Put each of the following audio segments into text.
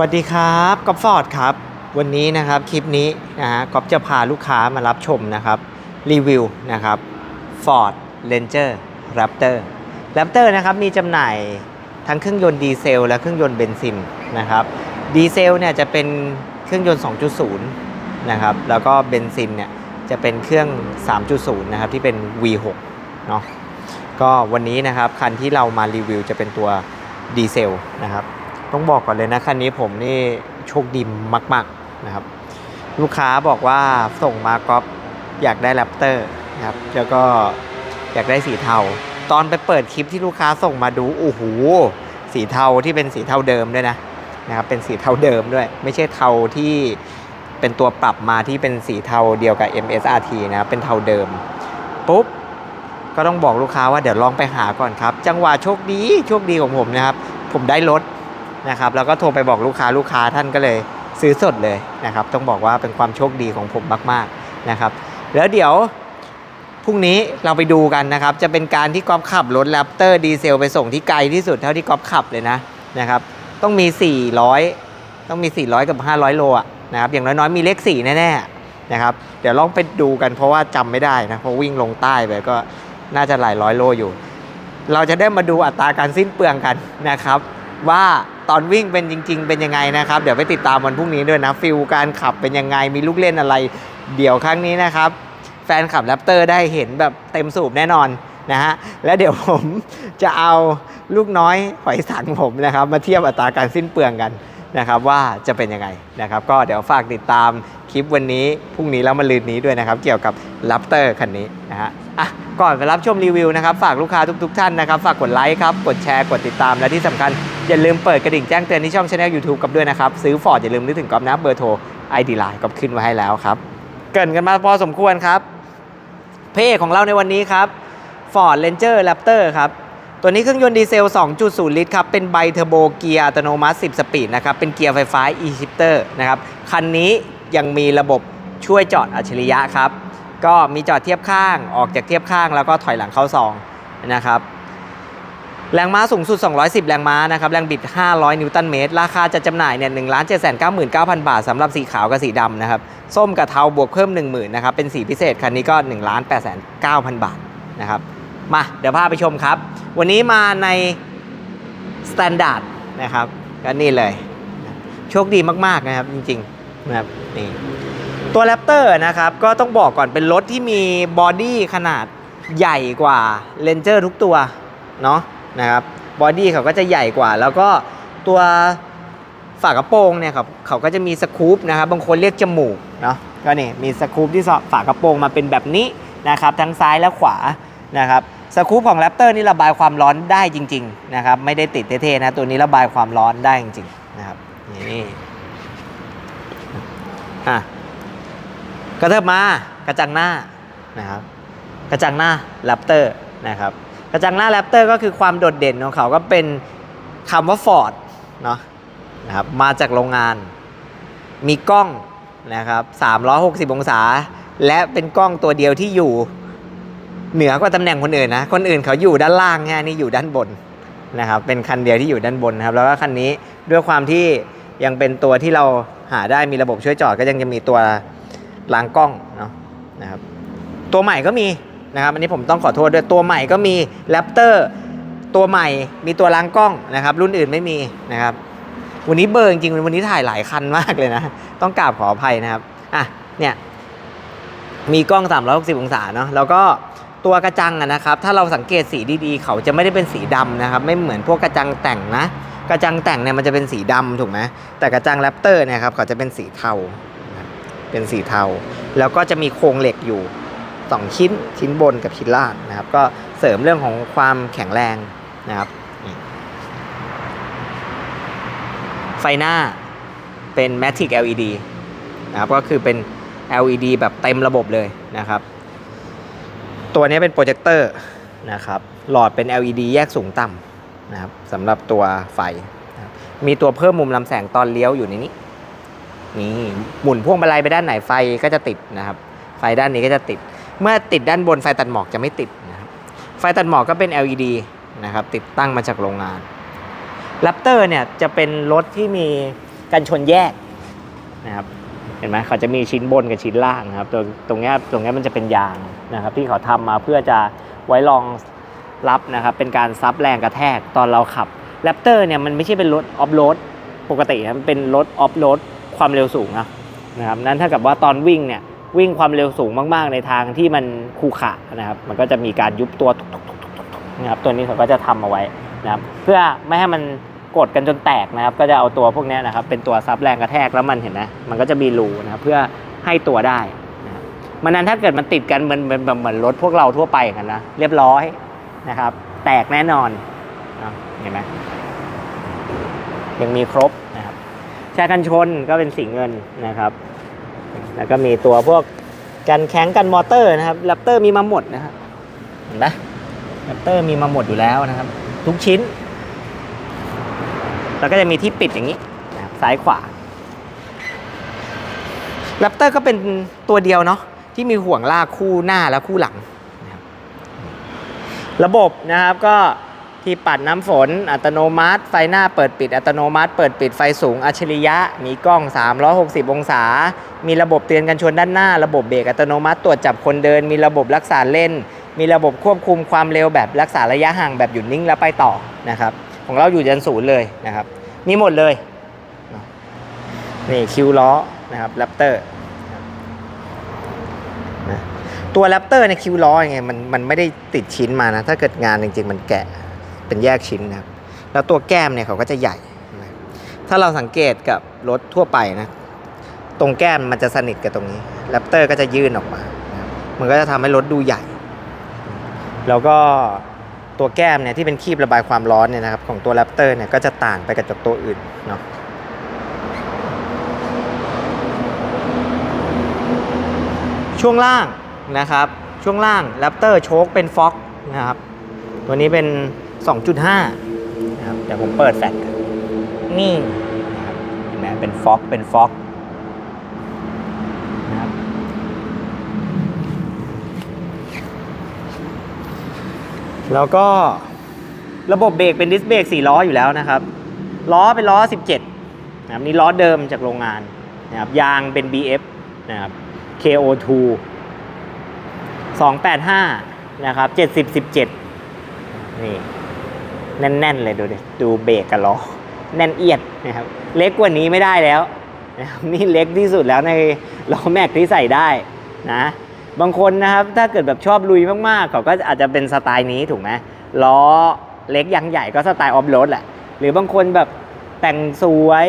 วัสดีครับก๊อฟฟอร์ดครับ วันนี้นะครับคลิปนี้นะฮะก๊อฟจะพาลูกค้ามารับชมนะครับรีวิวนะครับ Ford Ranger Raptor Raptor นะครับมีจำหน่ายทั้งเครื่องยนต์ดีเซลและเครื่องยนต์เบนซินนะครับดีเซลเนี่ยจะเป็นเครื่องยนต์ 2.0 นะครับแล้วก็เบนซินเนี่ยจะเป็นเครื่อง 3.0 นะครับที่เป็น V6 เนาะก็วันนี้นะครับคันที่เรามารีวิวจะเป็นตัวดีเซลนะครับ ต้องบอกก่อนเลยนะคันนี้ผมนี่โชคดีมาก ๆนะครับ ลูกค้าบอกว่าส่งมาก๊อฟอยากได้แรปเตอร์นะครับแล้วก็อยากได้สีเทา ตอนไปเปิดคลิปที่ลูกค้าส่งมาดูโอ้โหสีเทาที่เป็นสีเทาเดิมด้วยนะนะครับเป็นสีเทาเดิมด้วย ไม่ใช่เทาที่เป็นตัวปรับมาที่เป็นสีเทาเดียวกับ MSRT นะครับเป็นเทาเดิมปุ๊บก็ต้องบอกลูกค้าว่าเดี๋ยวลองไปหาก่อนครับ จังหวะโชคดีโชคดีของผมนะครับ ผมได้รถ นะครับแล้วก็โทรไปบอกลูกค้าลูกค้าท่านก็เลยซื้อสดเลยนะครับ ต้องบอกว่าเป็นความโชคดีของผมมากๆนะครับ แล้วเดี๋ยวพรุ่งนี้เราไปดูกันนะครับ จะเป็นการที่ก๊อฟขับรถแรปเตอร์ดีเซลไปส่งที่ไกลที่สุดเท่าที่ก๊อฟขับเลยนะนะครับ ต้องมี 400 ต้องมี 400 กับ 500 โลอะนะครับอย่างน้อยๆมีเลข4แน่ๆนะครับ เดี๋ยวลองไปดูกันเพราะว่าจำไม่ได้นะเพราะวิ่งลงใต้ไปก็น่าจะหลายร้อยโลอยู่ เราจะได้มาดูอัตราการสิ้นเปลืองกันนะครับ ว่า ตอนวิ่งเป็นจริง ๆ เป็นยังไงนะครับ เดี๋ยวไปติดตามวันพรุ่งนี้ด้วยนะฟิลการขับเป็นยังไงมีลูกเล่นอะไร เดี๋ยวครั้งนี้นะครับ แฟนขับแรปเตอร์ได้เห็นแบบเต็มสูบแน่นอนนะฮะแล้วเดี๋ยวผมจะเอาลูกน้อยหอยสังผมนะครับ มาเทียบอัตราการสิ้นเปลืองกันนะครับว่าจะเป็นยังไงนะครับ ก็เดี๋ยวฝากติดตามคลิปวันนี้พรุ่งนี้แล้วมาลืนนี้ด้วยนะครับ เกี่ยวกับแรปเตอร์คันนี้นะฮะอะ ก่อนไปรับชมรีวิวนะครับฝากลูกค้าทุก ๆ ท่านนะครับฝากกดไลค์ครับกดแชร์กดติดตามและที่สำคัญอย่าลืมเปิดกระดิ่งแจ้งเตือนที่ช่องช anel YouTube กับด้วยนะครับซื้อฟอร์ดอย่าลืมนึกถึงก๊อฟนะเบอร์โทร ID ไลน์ก็ขึ้นไว้ให้แล้วครับเกินกันมาพอสมควรครับเอกของเราในวันนี้ครับ Ford Ranger Raptor ครับตัวนี้เครื่องยนต์ดีเซล 2.0 ลิตรครับ เป็นไบเทอร์โบเกียร์อัตโนมัติ 10 สปีดนะครับ เป็นเกียร์ไฟฟ้า e-shifter นะครับ คันนี้ยังมีระบบช่วยจอดอัจฉริยะครับ ก็มีจอดเทียบข้างออกจากเทียบข้างแล้วก็ถอยหลังเข้าซองนะครับแรงม้าสูงสุด 210 แรงม้านะครับแรงบิด 500 นิวตันเมตร ราคาจะจำหน่ายเนี่ย1 7 9 9 0 0 0 บาทสำหรับสีขาวกับสีดำนะครับส้มกับเทาบวกเพิ่ม 10,000นะครับเป็นสีพิเศษคันนี้ก็ 1 8 9 0 0 0 บาทนะครับมาเดี๋ยวพาไปชมครับ วันนี้มาในสแตนดาร์ดนะครับก็นี่เลย โชคดีมาก ๆ นะครับจริงๆนะครับนี่ ตัวแรปเตอร์นะครับ ก็ต้องบอกก่อนเป็นรถที่มีบอดี้ขนาดใหญ่กว่าเลนเจอร์ทุกตัว เนาะนะครับบอดี้เขาก็จะใหญ่กว่า แล้วก็ตัวฝากระโปรงเนี่ยครับเขาก็จะมีสกู๊ปนะครับ บางคนเรียกจมูกเนาะก็นี่มีสกู๊ปที่ฝากระโปรงมาเป็นแบบนี้นะครับ ทั้งซ้ายและขวานะครับสกู๊ปของแรปเตอร์นี่ระบายความร้อนได้จริง ๆ นะครับ ไม่ได้ติดเท่ๆนะ ตัวนี้ระบายความร้อนได้จริงๆนะครับนี่อะ กระเทิบมากระจังหน้านะครับกระจังหน้าแรปเตอร์นะครับกระจังหน้าแรปเตอร์ก็คือความโดดเด่นของเขาก็เป็นคำว่า Ford เนาะนะครับมาจากโรงงาน มีกล้องนะครับ360 องศา และเป็นกล้องตัวเดียวที่อยู่เหนือกว่าตำแหน่งคนอื่นนะ คนอื่นเขาอยู่ด้านล่างแค่นี้อยู่ด้านบนนะครับ เป็นคันเดียวที่อยู่ด้านบนนะครับ แล้วก็คันนี้ด้วยความที่ยังเป็นตัวที่เราหาได้มีระบบช่วยจอดก็ยังจะมีตัว ล้างกล้องเนาะนะครับตัวใหม่ก็มีนะครับอันนี้ผมต้องขอโทษด้วยตัวใหม่ก็มีแรปเตอร์ตัวใหม่มีตัวล้างกล้องนะครับ รุ่นอื่นไม่มีนะครับ วันนี้เบอร์จริงวันนี้ถ่ายหลายคันมากเลยนะ ต้องกราบขออภัยนะครับอะเนี่ยมีกล้อง 360 องศาเนาะแล้วก็ตัวกระจังนะครับ ถ้าเราสังเกตสีดีๆ เขาจะไม่ได้เป็นสีดำนะครับ ไม่เหมือนพวกกระจังแต่งนะ กระจังแต่งเนี่ยมันจะเป็นสีดำถูกไหมแต่กระจังแรปเตอร์เนี่ยครับเขาจะเป็นสีเทา เป็นสีเทา แล้วก็จะมีโครงเหล็กอยู่สองชิ้นชิ้นบนกับชิ้นล่างนะครับ ก็เสริมเรื่องของความแข็งแรงนะครับ ไฟหน้าเป็น Matic LED นะครับก็คือเป็น LED แบบเต็มระบบเลยนะครับ ตัวนี้เป็นโปรเจคเตอร์นะครับหลอดเป็น LED แยกสูงต่ำนะครับสำหรับตัวไฟนะมีตัวเพิ่มมุมลำแสงตอนเลี้ยวอยู่ในนี้ นี่หมุนพวงมาลัยไปด้านไหนไฟก็จะติดนะครับ ไฟด้านนี้ก็จะติด เมื่อติดด้านบนไฟตัดหมอกจะไม่ติดนะครับไฟตัดหมอกก็เป็น LED นะครับติดตั้งมาจากโรงงาน Raptor เนี่ยจะเป็นรถที่มีกันชนแยกนะครับเห็นไหมเขาจะมีชิ้นบนกับชิ้นล่างนะครับตรงตรงนี้ตรงนี้มันจะเป็นยางนะครับ ที่เขาทำมาเพื่อจะไว้รองรับนะครับ เป็นการซับแรงกระแทกตอนเราขับแรปเตอร์เนี่ยมันไม่ใช่เป็นรถออฟโรดปกติมันเป็นรถออฟโรด ความเร็วสูงนะนะครับนั้นถ้ากับว่าตอนวิ่งเนี่ยวิ่งความเร็วสูงมาก ๆ ในทางที่มันคูขะนะครับ มันก็จะมีการยุบตัวทุกๆๆๆนะครับตัวนี้เขาก็จะทำเอาไว้นะครับเพื่อไม่ให้มันกดกันจนแตกนะครับ ก็จะเอาตัวพวกนี้นะครับ เป็นตัวซับแรงกระแทกแล้วมันเห็นนะมันก็จะมีรูนะครับเพื่อให้ตัวได้นะครับมันนั้นถ้าเกิดมันติดกันเหมือนเหมือนเหมือนรถพวกเราทั่วไปกันนะเรียบร้อยนะครับ แตกแน่นอนเห็นไหมยังมีครบ แชร์กันชนก็เป็นสีเงินนะครับ แล้วก็มีตัวพวกกันแข็งกันมอเตอร์นะครับแรปเตอร์มีมาหมดนะครับเห็นไหมแรปเตอร์มีมาหมดอยู่แล้วนะครับ ทุกชิ้น แล้วก็จะมีที่ปิดอย่างนี้นะซ้ายขวาแรปเตอร์ก็เป็นตัวเดียวเนาะที่มีห่วงลากคู่หน้าและคู่หลัง ระบบนะครับก็ ที่ปัดน้ำฝนอัตโนมัติ ไฟหน้าเปิดปิดอัตโนมัติ เปิดปิดไฟสูงอัจฉริยะ มีกล้อง 360 องศา มีระบบเตือนกันชนด้านหน้า ระบบเบรกอัตโนมัติตรวจจับคนเดิน มีระบบรักษาเล่นมีระบบควบคุมความเร็วแบบรักษาระยะห่างแบบหยุดนิ่งแล้วไปต่อนะครับของเราอยู่ยันศูนย์เลยนะครับมีหมดเลยนี่คิวล้อนะครับแรปเตอร์ตัวแรปเตอร์ในคิวล้อยังไงมันมันไม่ได้ติดชิ้นมานะถ้าเกิดงานจริงๆมันแกะ เป็นแยกชิ้นนะครับ แล้วตัวแก้มเนี่ยเขาก็จะใหญ่ ถ้าเราสังเกตกับรถทั่วไปนะ ตรงแก้มมันจะสนิทกับตรงนี้แรปเตอร์ก็จะยื่นออกมา มันก็จะทำให้รถดูใหญ่ แล้วก็ตัวแก้มเนี่ยที่เป็นคีบระบายความร้อนเนี่ยนะครับของตัวแรปเตอร์เนี่ยก็จะต่างไปกับจกตัวอื่นเนาะช่วงล่างนะครับ ช่วงล่างแรปเตอร์โชคเป็นฟ็อกนะครับ ตัวนี้เป็น 2.5นะครับเดี๋ยวผมเปิดแฟลชนนี่นะครับเห็นไหมเป็นฟ็อกเป็นฟ็อกนะครับแล้วก็ระบบเบรกเป็นดิสเบรก4ล้ออยู่แล้วนะครับ ล้อเป็นล้อ 17นะครับนี่ล้อเดิมจากโรงงานนะครับยางเป็น BF นะครับ KO2 285 นะครับ 70 17 นี่ แน่นๆเลยดูดิดูเบรกกับล้อแน่นเอียดนะครับ เล็กกว่านี้ไม่ได้แล้วนะครับนี่เล็กที่สุดแล้วในล้อแม็กที่ใส่ได้นะ บางคนนะครับถ้าเกิดแบบชอบลุยมากๆ เขาก็อาจจะเป็นสไตล์นี้ถูกไหมล้อเล็กยางใหญ่ก็สไตล์ออฟโรดแหละ หรือบางคนแบบแต่งสวย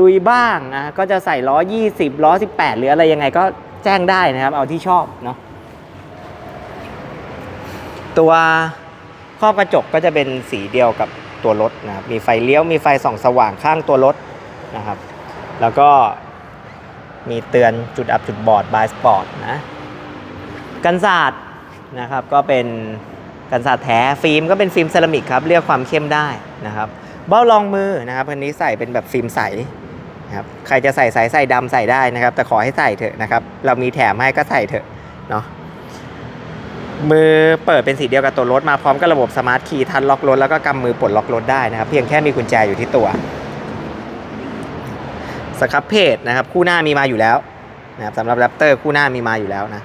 ลุยบ้างนะก็จะใส่ล้อ 20ล้อ 18 หรืออะไรยังไงก็แจ้งได้นะครับ เอาที่ชอบเนาะตัว รอบกระจกก็จะเป็นสีเดียวกับตัวรถนะครับมีไฟเลี้ยวมีไฟส่องสว่างข้างตัวรถนะครับ แล้วก็มีเตือนจุดอับจุดบอดบายสปอร์ตนะกันศาสตร์นะครับก็เป็นกันศาสตร์แท้ฟิล์มก็เป็นฟิล์มเซรามิกครับเรียกความเข้มได้นะครับเบ้ารองมือนะครับอันนี้ใส่เป็นแบบฟิล์มใสนะครับใครจะใส่ใสใส่ดำใส่ได้นะครับ แต่ขอให้ใส่เถอะนะครับ เรามีแถมให้ก็ใส่เถอะเนาะ มือเปิดเป็นสีเดียวกับตัวรถมาพร้อมกับระบบสมาร์ทคีย์ทันล็อกรถแล้วก็กำมือปลดล็อกรถได้นะครับ เพียงแค่มีกุญแจอยู่ที่ตัวสครับเพจนะครับคู่หน้ามีมาอยู่แล้วนะครับสำหรับแรปเตอร์คู่หน้ามีมาอยู่แล้วนะ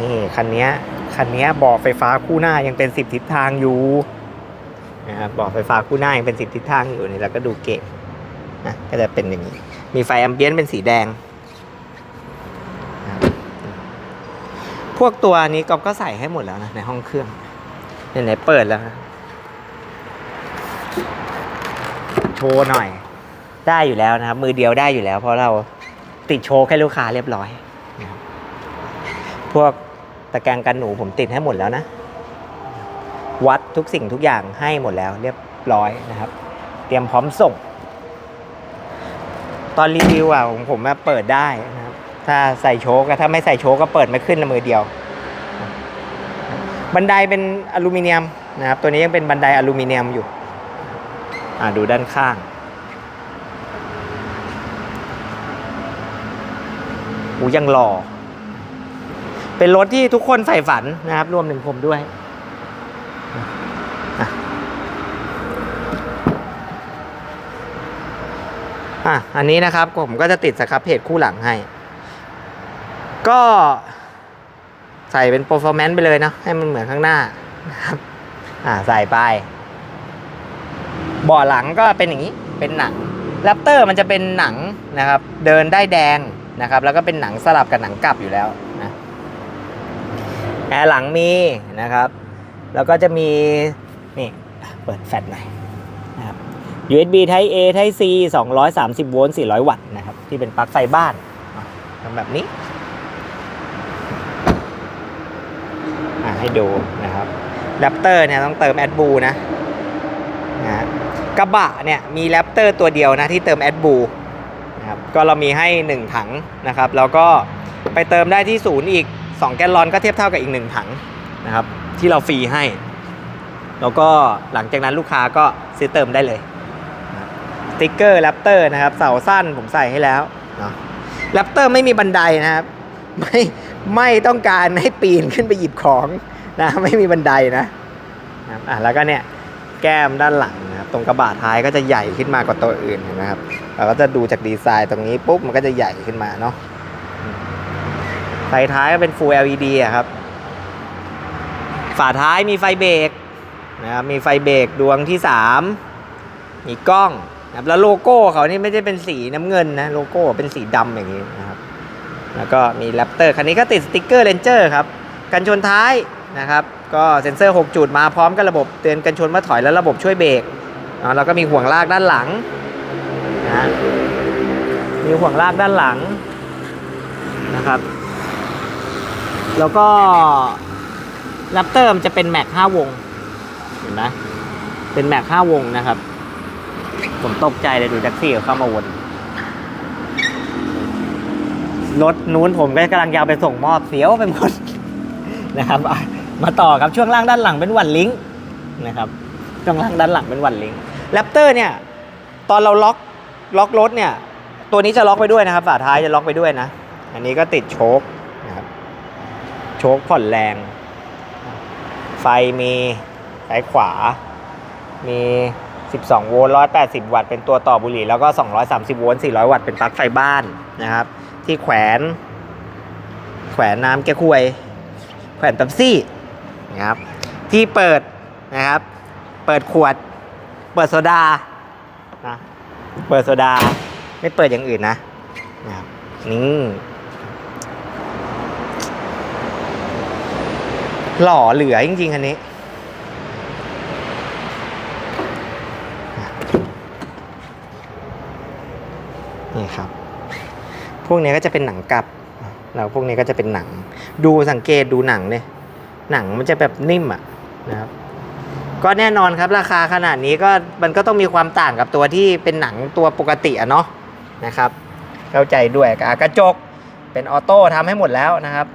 นี่คันนี้คันนี้ยเบอกไฟฟ้าคู่หน้ายังเป็นสิบทิศทางอยู่นะครับเบอกไฟฟ้าคู่หน้ายังเป็นสิบทิศทางอยู่นี่แล้วก็ดูเกะนะก็จะเป็นอย่างนี้มีไฟแอมเบียนเป็นสีแดงนะครับพ วกตัวนี้ก๊อฟก็ใส่ให้หมดแล้วนะในห้องเครื่องไหนๆเปิดแล้วนะโชว์หน่อย ได้อยู่แล้วนะครับ มือเดียวได้อยู่แล้ว เพราะเราติดโชว์แค่ลูกค้าเรียบร้อยพวกตะแกรงกันหนูผมติดให้หมดแล้วนะ วัดทุกสิ่งทุกอย่างให้หมดแล้ว เรียบร้อยนะครับ เตรียมพร้อมส่ง ตอนรีวิวอะของผมเปิดได้นะครับ ถ้าใส่โชกถ้าไม่ใส่โชกก็เปิดไม่ขึ้นนะมือเดียว บันไดเป็นอลูมิเนียมนะครับ ตัวนี้ยังเป็นบันไดอลูมิเนียมอยู่ อ่าดูด้านข้างอูยังหล่อ เป็นรถที่ทุกคนใฝ่ฝันนะครับ รวมถึงผมด้วย อะ อันนี้นะครับผมก็จะติดสครับเพจคู่หลังให้ ก็ใส่เป็น performance ไปเลยนะให้มันเหมือนข้างหน้านะครับอ่าใส่ไปบาะหลังก็เป็นอย่างนี้เป็นหนังแรปเตอร์มันจะเป็นหนังนะครับ เดินได้แดงนะครับ แล้วก็เป็นหนังสลับกับหนังกลับอยู่แล้วนะแอร์หลังมีนะครับ แล้วก็จะมีนี่เปิดแฟลชหน่อยนะครับ USB Type A Type C 230 โวลต์400 วัตต์นะครับ ที่เป็นปลั๊กไฟบ้านทำแบบนี้ อะ ให้ดูนะครับแรปเตอร์เนี่ยต้องเติมแอดบูนะนะฮะกระบะเนี่ยมีแรปเตอร์ตัวเดียวนะที่เติมแอดบูนะครับก็เรามีให้ 1 ถังนะครับ แล้วก็ไปเติมได้ที่ศูนย์อีก 2 แกลลอนก็เทียบเท่ากับอีก 1 ถังนะครับ ที่เราฟรีให้ แล้วก็หลังจากนั้นลูกค้าก็ซื้อเติมได้เลยสติ๊กเกอร์แรปเตอร์นะครับเสาสั้นผมใส่ให้แล้วเนาะแรปเตอร์ไม่มีบันไดนะครับ ไม่ไม่ต้องการให้ปีนขึ้นไปหยิบของนะไม่มีบันไดนะนะอะแล้วก็เนี่ยแก้มด้านหลังนะครับตรงกระบะท้ายก็จะใหญ่ขึ้นมากว่าตัวอื่นนะครับเราก็จะดูจากดีไซน์ตรงนี้ปุ๊บมันก็จะใหญ่ขึ้นมาเนาะไฟท้ายก็เป็น Full LED อะครับ ฝาท้ายมีไฟเบรกนะครับมีไฟเบรกดวงที่ 3 มีกล้องนะครับแล้วโลโก้เขานี่ไม่ได้เป็นสีน้ำเงินนะโลโก้เป็นสีดำอย่างนี้นะครับ แล้วก็มีแรปเตอร์คันนี้ก็ติดสติ๊กเกอร์เลนเจอร์ครับ กันชนท้ายนะครับก็เซ็นเซอร์ 6 จุดมาพร้อมกับระบบเตือนกันชนเมื่อถอยและระบบช่วยเบรกอ่าแล้วก็มีห่วงลากด้านหลังนะมีห่วงลากด้านหลังนะครับ แล้วก็แรปเตอร์มันจะเป็นแม็ก5วง เห็นไหมเป็นแม็ก5วงนะครับ ผมตกใจเลยดูแท็กซี่เข้ามาวน รถนู้นผมก็กำลังยาวไปส่งมอบเสียวไปหมดนะครับ มาต่อครับช่วงล่างด้านหลังเป็นวันลิงก์นะครับช่วงล่างด้านหลังเป็นวันลิงก์แรปเตอร์เนี่ยตอนเราล็อกล็อกรถเนี่ยตัวนี้จะล็อกไปด้วยนะครับฝาท้ายจะล็อกไปด้วยนะ อันนี้ก็ติดโชคนะครับโชคผ่อนแรง ไฟมีซ้ายขวา มี 12 โวลต์180 วัตต์เป็นตัวต่อบุหรี่ แล้วก็ 230 โวลต์400 วัตต์เป็นปลั๊กไฟบ้านนะครับ ที่แขวน แขวนน้ำแก้ควย แขวนเป๊ปซี่นะครับ ที่เปิดนะครับ เปิดขวด เปิดโซดานะเปิดโซดา ไม่เปิดอย่างอื่นนะนะครับนี่หล่อเหลือจริงๆ อันนี้ นี่ครับ พวกนี้ก็จะเป็นหนังกลับ แล้วพวกนี้ก็จะเป็นหนัง ดูสังเกตดูหนังเนี่ยหนังมันจะแบบนิ่มอะนะครับก็แน่นอนครับราคาขนาดนี้ก็มันก็ต้องมีความต่างกับตัวที่เป็นหนังตัวปกติอะเนาะนะครับ เข้าใจด้วยกระจกเป็นออโต้ทำให้หมดแล้วนะครับ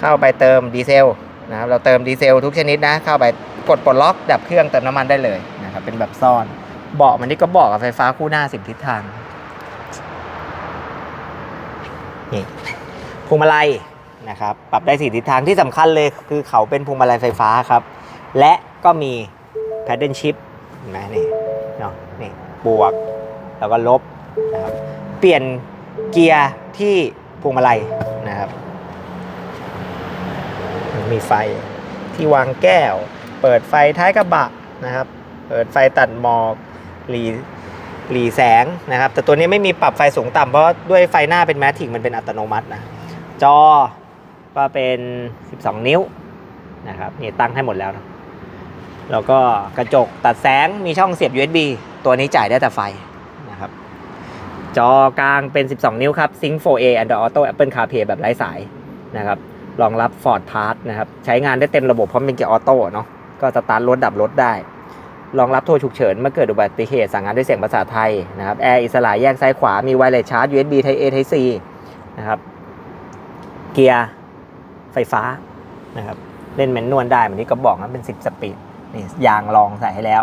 เข้าไปเติมดีเซลนะครับเราเติมดีเซลทุกชนิดนะ เข้าไปกดปลดล็อกดับเครื่องเติมน้ำมันได้เลยนะครับเป็นแบบซ่อนเบาะมันนี่ก็เบาะกับไฟฟ้าคู่หน้าสิบทิศทาง นี่พวงมาลัยนะครับปรับได้สี่ทิศทางที่สำคัญเลยคือเขาเป็นพวงมาลัยไฟฟ้าครับ และก็มี paddle shift เห็นไหมนี่เนาะนี่บวกแล้วก็ลบนะครับเปลี่ยนเกียร์ที่พวงมาลัยนะครับ มีไฟที่วางแก้ว เปิดไฟท้ายกระบะนะครับ เปิดไฟตัดหมอกหลี หลีแสงนะครับ แต่ตัวนี้ไม่มีปรับไฟสูงต่ำเพราะด้วยไฟหน้าเป็นแมทริกมันเป็นอัตโนมัตินะ จอก็เป็น 12 นิ้วนะครับนี่ตั้งให้หมดแล้วนะแล้วก็กระจกตัดแสงมีช่องเสียบ USB ตัวนี้จ่ายได้แต่ไฟนะครับ จอกลางเป็น 12 นิ้วครับ Sync 4A Android Auto Apple CarPlay แบบไร้สายนะครับรองรับ Ford Pass นะครับ ใช้งานได้เต็มระบบเพราะเป็นเกียร์ออโต้เนาะก็สตาร์ทรถดับรถได้ รองรับโทรฉุกเฉินเมื่อเกิดอุบัติเหตุสั่งงานด้วยเสียงภาษาไทยนะครับแอร์อิสระแยกซ้ายขวามีไวเลสชาร์จ USB Type A Type C นะครับเกียร์ไฟฟ้านะครับเล่นแมนนวลได้เหมือนที่ก็บอกนะเป็น 10 สปีดนี่ยางรองใส่ให้แล้ว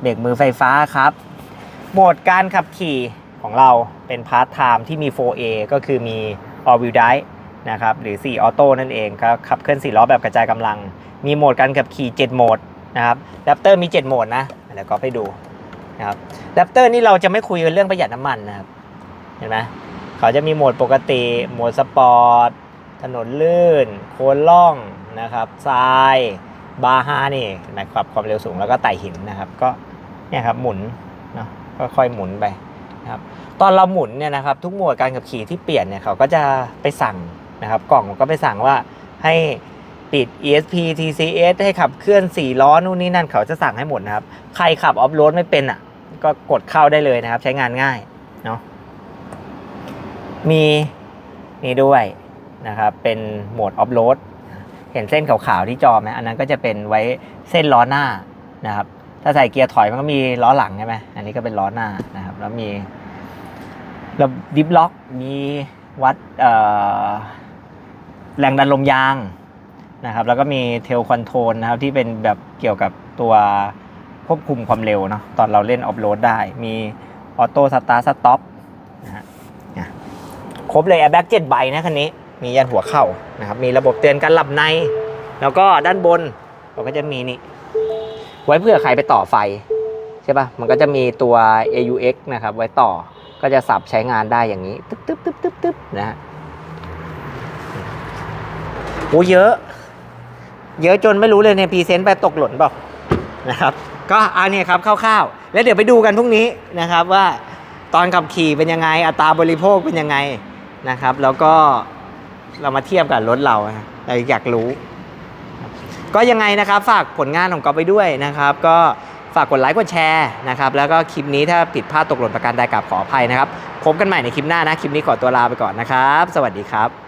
เบรกมือไฟฟ้าครับ โหมดการขับขี่ของเราเป็นพาร์ทไทม์ที่มี 4A ก็คือมี All Wheel Drive นะครับหรือ4ออโต้นั่นเองก็ขับเคลื่อน 4 ล้อแบบกระจายกำลัง มีโหมดการขับขี่ 7 โหมด นะครับแรปเตอร์มี 7 โหมดนะเดี๋ยวก็ไปดูนะครับแรปเตอร์นี่เราจะไม่คุยเรื่องประหยัดน้ำมันนะครับ เห็นไหมเขาจะมีโหมดปกติ โหมดสปอร์ต ถนนลื่น โค้นล่องนะครับทราย บาฮานี่ห็นไหมครับความเร็วสูงแล้วก็ไต่หินนะครับ ก็เนี่ยครับหมุนเนาะค่อยๆหมุนไปนะครับตอนเราหมุนเนี่ยนะครับทุกโหมดการขับขี่ที่เปลี่ยนเนี่ยเขาก็จะไปสั่งนะครับ กล่องก็ไปสั่งว่าให้ ปิด ESP TCS ให้ขับเคลื่อน4ล้อนู่นนี่นั่นเขาจะสั่งให้หมดนะครับ ใครขับออฟโรดไม่เป็นอะ ก็กดเข้าได้เลยนะครับ ใช้งานง่ายเนาะมีนี่ด้วยนะครับ เป็นโหมดออฟโรดเห็นเส้นขาวๆที่จอไหมอันนั้นก็จะเป็นไว้เส้นล้อหน้านะครับ ถ้าใส่เกียร์ถอยมันก็มีล้อหลังใช่ไหมอันนี้ก็เป็นล้อหน้านะครับ แล้วมีระบบดิฟล็อกมีวัดแรงดันลมยาง นะครับแล้วก็มีเทลคอนโทรลนะครับที่เป็นแบบเกี่ยวกับตัวควบคุมความเร็วเนาะตอนเราเล่นออฟโรดได้มีออโต้สตาร์สต็อปนะฮะนะครบเลยแอร์แบ็กเจ็ดใบนะคันนี้มียันหัวเข่านะครับมีระบบเตือนการหลับใน แล้วก็ด้านบนเราก็จะมีนี่ ไว้เพื่อใครไปต่อไฟใช่ปะ่ะมันก็จะมีตัว AUX นะครับ ไว้ต่อก็จะสับใช้งานได้อย่างนี้ ตึ๊บตึ๊บตึ๊บตึ๊บตึ๊บนะฮะโอ้เยอะ เยอะจนไม่รู้เลยในพรีเซนต์ไปตกหล่นเปล่านะครับ ก็อันนี้ครับคร่าวๆ แล้วเดี๋ยวไปดูกันพรุ่งนี้นะครับว่าตอนขับขี่เป็นยังไง อัตราบริโภคเป็นยังไงนะครับ แล้วก็เรามาเทียบกับรถเราเราอยากรู้ ก็ยังไงนะครับฝากผลงานของกอไปด้วยนะครับ ก็ฝากกดไลค์กดแชร์นะครับ แล้วก็คลิปนี้ถ้าผิดพลาดตกหล่นประการใดกราบขออภัยนะครับ พบกันใหม่ในคลิปหน้านะ คลิปนี้ขอตัวลาไปก่อนนะครับ สวัสดีครับ